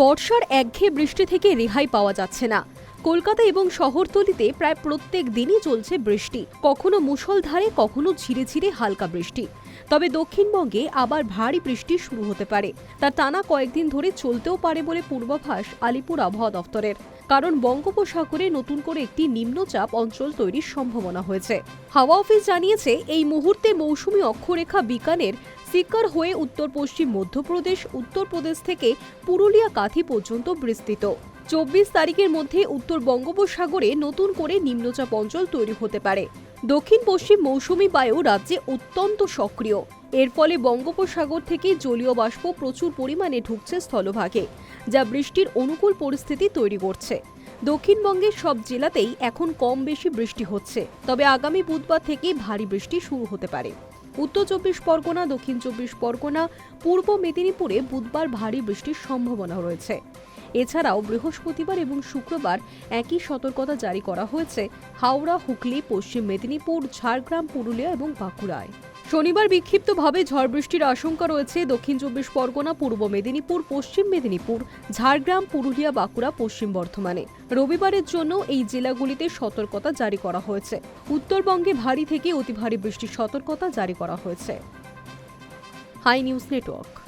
বর্ষার একঘেয়ে বৃষ্টি থেকে রেহাই পাওয়া যাচ্ছে না। কলকাতা এবং শহরতলিতে প্রায় প্রত্যেক দিনই চলছে বৃষ্টি। কখনো মুষলধারে, কখনো ঝিরে ঝিরে হালকা বৃষ্টি। তবে দক্ষিণবঙ্গে আবার ভারী বৃষ্টি শুরু হতে পারে। তার টানা কয়েকদিন ধরে চলতেও পারে বলে পূর্বাভাস আলিপুর আবহাওয়া দফতরের কারণ বঙ্গোপসাগরে নতুন করে একটি নিম্নচাপ অঞ্চল তৈরির সম্ভাবনা হয়েছে। হাওয়া অফিস জানিয়েছে, এই মুহূর্তে মৌসুমী অক্ষরেখা বিকানের সিকার হয়ে উত্তর পশ্চিম মধ্যপ্রদেশ, উত্তরপ্রদেশ থেকে পুরুলিয়া কাঁথি পর্যন্ত বিস্তৃত। চব্বিশ তারিখের মধ্যে উত্তর বঙ্গোপসাগরে নতুন করে নিম্নচাপ অঞ্চল তৈরি হতে পারে। দক্ষিণ পশ্চিম মৌসুমী বায়ু রাজ্যে অত্যন্ত সক্রিয়। এর ফলে বঙ্গোপসাগর থেকে জলীয় বাষ্প প্রচুর পরিমাণে ঢুকছে স্থলভাগে, যা বৃষ্টির অনুকূল পরিস্থিতি তৈরি করছে। দক্ষিণবঙ্গের সব জেলাতেই এখন কম বেশি বৃষ্টি হচ্ছে, তবে আগামী বুধবার থেকে ভারী বৃষ্টি শুরু হতে পারে। উত্তর চব্বিশ পরগনা, দক্ষিণ চব্বিশ পরগনা, পূর্ব মেদিনীপুরে বুধবার ভারী বৃষ্টির সম্ভাবনা রয়েছে। এছাড়াও বৃহস্পতিবার এবং শুক্রবার একই সতর্কতা জারি করা হয়েছে হাওড়া, হুগলি, পশ্চিম মেদিনীপুর, ঝাড়গ্রাম, পুরুলিয়া এবং বাঁকুড়ায়। শনিবার বিক্ষিপ্তভাবে ঝড় বৃষ্টির আশঙ্কা রয়েছে দক্ষিণ চব্বিশ পরগনা, পূর্ব মেদিনীপুর, পশ্চিম মেদিনীপুর, ঝাড়গ্রাম, পুরুলিয়া, বাঁকুড়া, পশ্চিম বর্ধমানে। রবিবারের জন্য এই জেলাগুলিতে সতর্কতা জারি করা হয়েছে। উত্তরবঙ্গে ভারী থেকে অতি ভারী বৃষ্টির সতর্কতা জারি করা হয়েছে। High News Network.